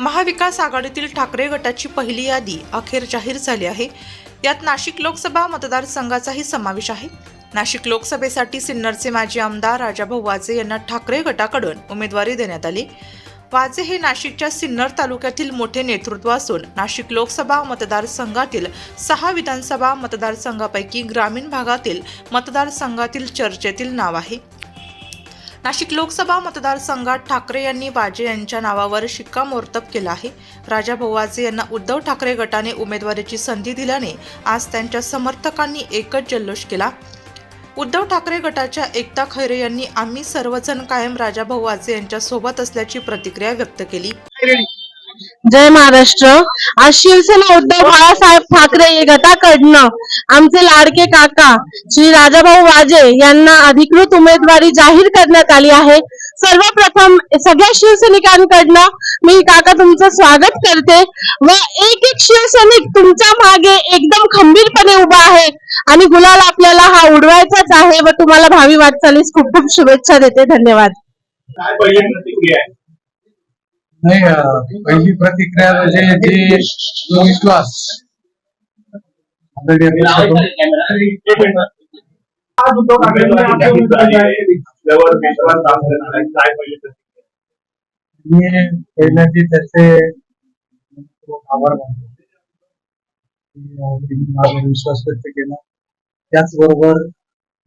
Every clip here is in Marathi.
महाविकास आघाडीतील ठाकरे गटाची पहिली यादी अखेर जाहीर झाली आहे. यात नाशिक लोकसभा मतदारसंघाचाही समावेश आहे. नाशिक लोकसभेसाठी सिन्नरचे माजी आमदार राजाभाऊ वाजे यांना ठाकरे गटाकडून उमेदवारी देण्यात आली. वाजे हे नाशिकच्या सिन्नर तालुक्यातील मोठे नेतृत्व असून नाशिक लोकसभा मतदारसंघातील सहा विधानसभा मतदारसंघापैकी ग्रामीण भागातील मतदारसंघातील चर्चेतील नाव आहे. नाशिक लोकसभा मतदारसंघात ठाकरे यांनी वाजे यांच्या नावावर शिक्कामोर्तब केला आहे. राजा भोवाजे यांना उद्धव ठाकरे गटाने उमेदवारीची संधी दिल्याने आज त्यांच्या समर्थकांनी एकच जल्लोष केला. उद्धव ठाकरे गटाच्या एकता खैरे यांनी आम्ही सर्वजण कायम राजाभाऊ वाजे यांच्या सोबत असल्याची प्रतिक्रिया व्यक्त केली. जय महाराष्ट्र. आज शिवसेना उद्धव बाळासाहेब ठाकरे गटाकडनं आमचे लाडके काका श्री राजाभाऊ वाजे यांना अधिकृत उमेदवारी जाहीर करण्यात आली आहे. सर्वप्रथम सगळ्या शिवसैनिकांकडनं मी काका तुमचं स्वागत करते व एक एक शिवसैनिक तुमच्या मागे एकदम खंबीरपणे उभा आहे आणि गुलाल आपल्याला हा उडवायचाच आहे व तुम्हाला भावी वाटचालीस खूप खूप शुभेच्छा देते. धन्यवाद काय पहिली प्रतिक्रिया आहे नाही पहिली प्रतिक्रिया म्हणजे जे जो विश्वास. मी पहिल्यांदा त्याचे आभार मानतो. माझा विश्वास व्यक्त केला. त्याचबरोबर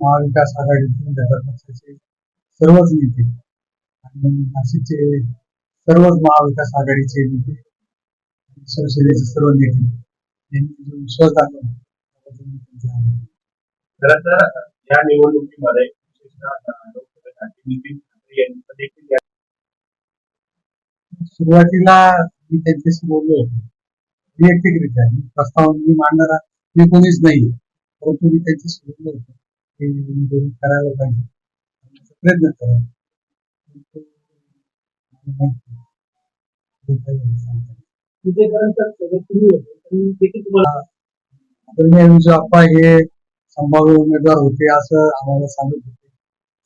महाविकास आघाडीतील घटक पक्षाचे सर्वच नेते आणि नाशिकचे सर्वच महाविकास आघाडीचे नेते शिवसेनेचे सर्व नेते यांनी जो विश्वास दाखवला. खरं तर या निवडणुकीमध्ये सुरुवातीला मी त्यांच्याशी बोललो होतो. वैयक्तिकरित्या मी प्रस्ताव मी मांडणारा मी कोणीच नाही. परंतु मी त्यांच्याशी बोललो होतो. की करायला पाहिजे. प्रयत्न करा. आदरणीय अप्पा हे संभाव्य उमेदवार होते असं आम्हाला सांगत होते.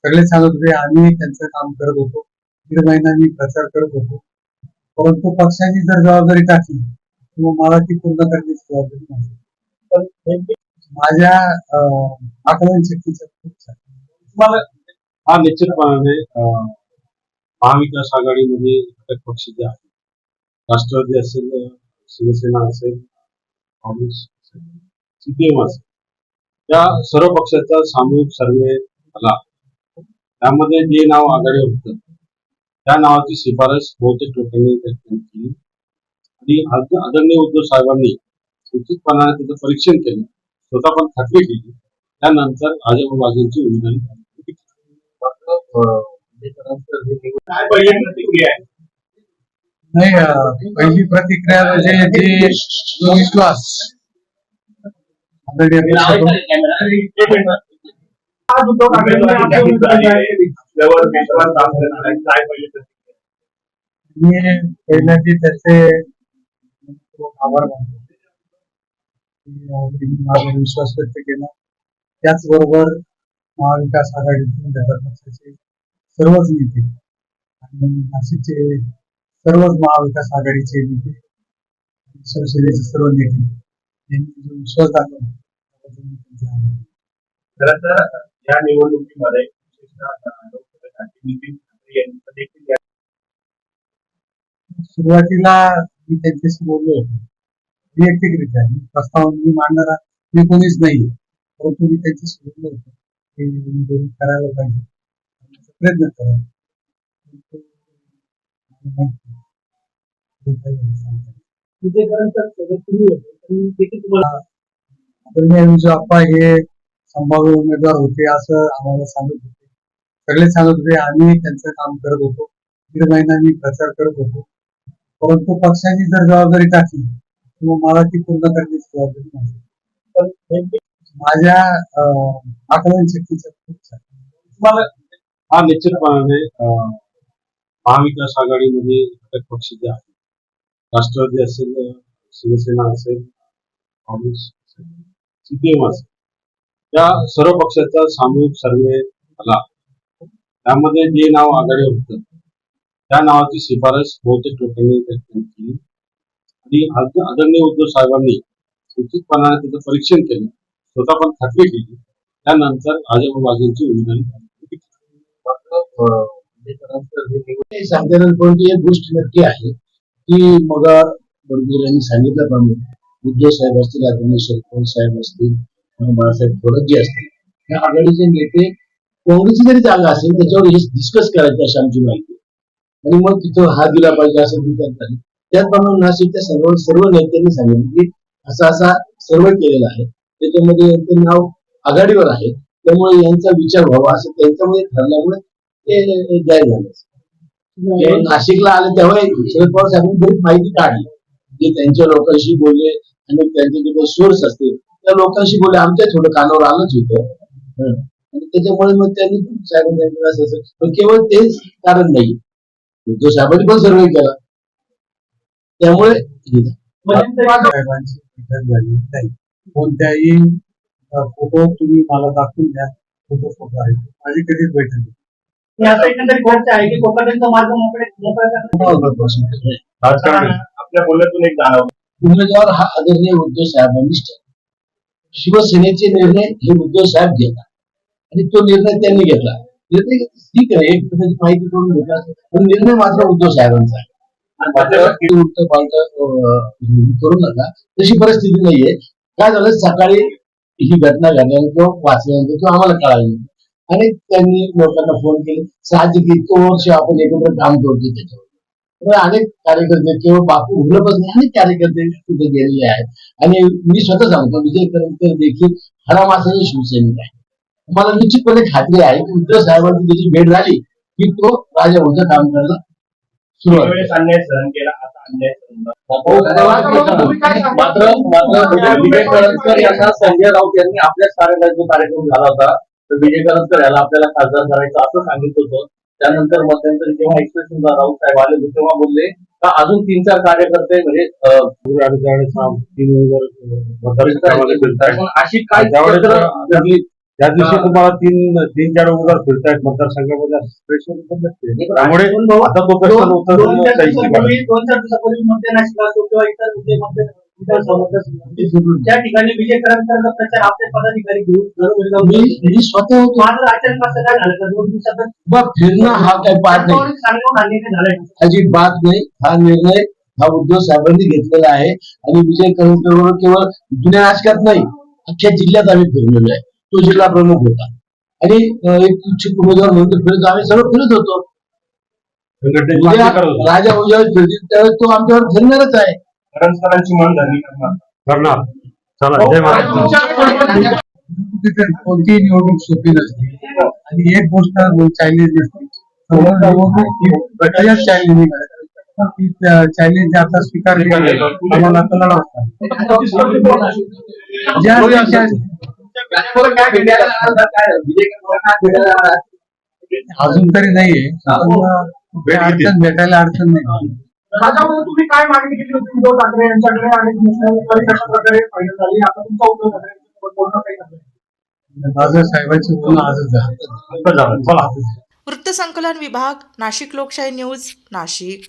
सगळे सांगत होते आम्ही त्यांचं काम करत होतो. दीड महिना मी प्रचार करत होतो. परंतु पक्षाची जर जबाबदारी टाकली तर मग मला ती पूर्ण करण्याची जबाबदारी नाही माझ्या आकलन शक्तीचा खूप तुम्हाला हा निश्चितपणाने महाविकास आघाडीमध्ये घटक पक्ष जे आहेत. राष्ट्रवादी असेल शिवसेना असेल काँग्रेस असेल सीपीएम असेल त्या सर्व पक्षाचा सामूहिक सर्वे आला त्यामध्ये जे नाव आघाडी होतं त्या नावाची शिफारस बहुतेक लोकांनी केली. आणि आदरणीय उद्धव साहेबांनी सूचितपणाने त्याचं परीक्षण केलं स्वतः पण खात्री केली. त्यानंतर आजोबा बाजूंची उमेदवारी काय पहिली प्रतिक्रिया आहे? नाही पहिली प्रतिक्रिया म्हणजे जे जो विश्वास मी पहिल्यांदा त्याचे आभार मानतो. माझा विश्वास व्यक्त केला. त्याचबरोबर महाविकास आघाडीतील घटक पक्षाचे सर्वच नेते आणि नाशिकचे सर्वच महाविकास आघाडीचे नेते शिवसेनेचे सर्व नेते यांनी जो विश्वास दाखवला. खरं तर या निवडणुकीमध्ये सुरुवातीला मी त्यांच्याशी बोललो होतो. वैयक्तिकरित्या मी प्रस्ताव मी मांडणारा मी कोणीच नाही परंतु मी त्यांच्याशी बोललो होतो. उमेदवारी करायला पाहिजे. प्रयत्न करा नाही. नाही. हे संभाव्य उमेदवार होते असं आम्हाला सांगत होते सगळे सांगत होते आम्ही त्यांचं काम करत होतो दीड महिना मी प्रचार करत होतो परंतु पक्षाने जर जबाबदारी टाकली तर मग मला ती पूर्ण करण्याची जबाबदारी पण नेमकी माझ्या आकलन शक्तीचा खूप छान तुम्हाला हा निश्चितपणाने महाविकास आघाडीमध्ये घटक पक्ष जे आहेत राष्ट्रवादी असेल शिवसेना असेल काँग्रेस असेल सीपीएम असेल त्या सर्व पक्षाचा सामूहिक सर्वे आला त्यामध्ये जे नाव आघाडी होतं त्या नावाची शिफारस बहुतेक लोकांनी केली. आणि आदरणीय उद्धव साहेबांनी उचितपणाने त्याचं परीक्षण केलं स्वतः पण खात्री केली. त्यानंतर भाजप वाजेंची उमेदवारी सांगताना कोणती एक गोष्ट नक्की आहे की मग बडगुर यांनी सांगितल्याप्रमाणे उद्धव साहेब असतील आदरणीय शरद साहेब असतील बाळासाहेब थोरात जे असतील या आघाडीचे नेते काँग्रेसची जरी जागा असेल त्याच्यावर हे डिस्कस करायची अशी आमची माहिती आणि मग तिथं हा दिला पाहिजे असं विचार झाली त्याचप्रमाणे नाशिकच्या सर्व सर्व नेत्यांनी सांगितलं की असा असा सर्व केलेला आहे त्याच्यामध्ये यांचं नाव आघाडीवर आहे. त्यामुळे यांचा विचार व्हावा असं त्यांच्यामध्ये ठरल्यामुळे ते जाहीर झालं. नाशिकला आले तेव्हा शरद पवार साहेबांनी बरीच माहिती काढली. जे त्यांच्या लोकांशी बोलले आणि त्यांचे जे काही सोर्स असतील त्या लोकांशी बोलले. आमच्या थोडं कानावर आलंच होतं. आणि त्याच्यामुळे मग त्यांनी साहेबांना असं. पण केवळ तेच कारण नाही. उद्धव साहेबांनी पण सर्वे केला. त्यामुळे. साहेबांची झाली. नाही. कोणत्याही फोटो तुम्ही मला दाखवून द्या. फोटो फोटो आहे माझी कधीच बैठक आपल्या बोलण्यातून एक जाणवलं उमेदवार हा आदरणीय उद्धव ठरवला. शिवसेनेचे निर्णय हे उद्धव साहेब घेतात. आणि तो निर्णय त्यांनी घेतला. निर्णय ठीक आहे एक प्रकारची माहिती करून घेतला पण निर्णय मात्र उद्धव साहेबांचा आहे. उलट पालट करू नका. तशी परिस्थिती नाहीये. काय झालं? सकाळी ही घटना घडल्यानंतर किंवा वाचल्यानंतर किंवा आम्हाला कळाली आणि त्यांनी लोकांना फोन केले साहजिक इतकं वर्ष आपण एकत्र काम करतो त्याच्यावर अनेक कार्यकर्ते केवळ बापू उघडपच नाही अनेक कार्यकर्ते तिथे गेलेले आहेत आणि मी स्वतः सांगतो विजय करंजकर देखील हरामासाचे शिवसैनिक आहे मला निश्चितपणे खात्री आहे की उद्धव साहेबांची त्याची भेट झाली की तो राजा उद्धव काम करायला सुरुवात करेल. वेळेस अन्याय सहन केला आता अन्याय सहन करा. मात्र मात्र विजय करंजकर यांना संजय राऊत यांनी आपल्याच कार्यालयात जो कार्यक्रम झाला होता तर विजय करंजकर याला आपल्याला खासदार करायचं असं सांगितलं होतं त्यानंतर मध्यंतरी जेव्हा एक्सप्रेशन राऊत साहेब आले होते तेव्हा बोलले का अजून तीन चार कार्यकर्ते म्हणजे हा अशी काय त्या- दिवशी तुम्हाला तीन तीन चार उमेदवार फिरतायत मतदारसंघामध्ये. त्यामुळे आता तो प्रश्न दोन उत्तर दोन चार द्यायची दिवसापूर्वी दोन चार दिवसापूर्वी मध्य नाशिक असो किंवा इतर त्या ठिकाणी विजय प्रचार आपले पदाधिकारी घेऊन मी स्वतः होतो. माझं असं काय झालं? तर दोन दिवसात बा फिरणं हा काही पाठ नाही. सांगून झालंय अजिबात नाही. हा निर्णय हा उद्धव साहेबांनी घेतलेला आहे. आणि विजय करंजकर केवळ जुन्या नाशकात नाही अख्ख्या जिल्ह्यात आम्ही फिरलेलो आहे. तो जिल्हा प्रमुख होता. आणि एक इच्छुक उमेदवार म्हणून फिरत आम्ही सर्व फिरत होतो. राजा उद्या फिरतील त्यावेळेस तो आमच्यावर फिरणारच आहे. मन धरणी करणार करणार चला जय महाराज. तिथे कोणतीही निवडणूक सोपी नसते. आणि एक गोष्ट चॅलेंज नसते ही चॅलेंजिंग चॅलेंज आता स्वीकार केली आम्हाला तर ज्या दिवशी अजून तरी नाहीये. पण अडचण भेटायला अडचण नाही. राजाभाऊ तुम्ही काय मागणी केली होती? उद्धव ठाकरे यांच्याकडे आणि कशा प्रकारे फायनल झाली? आता तुमचा उद्धव ठाकरे यांच्यासोबत बोलणं काही झालं माझं साहेबांची बोलणं आजच झालं झालं चला वृत्तसंकलन विभाग नाशिक लोकशाही न्यूज नाशिक.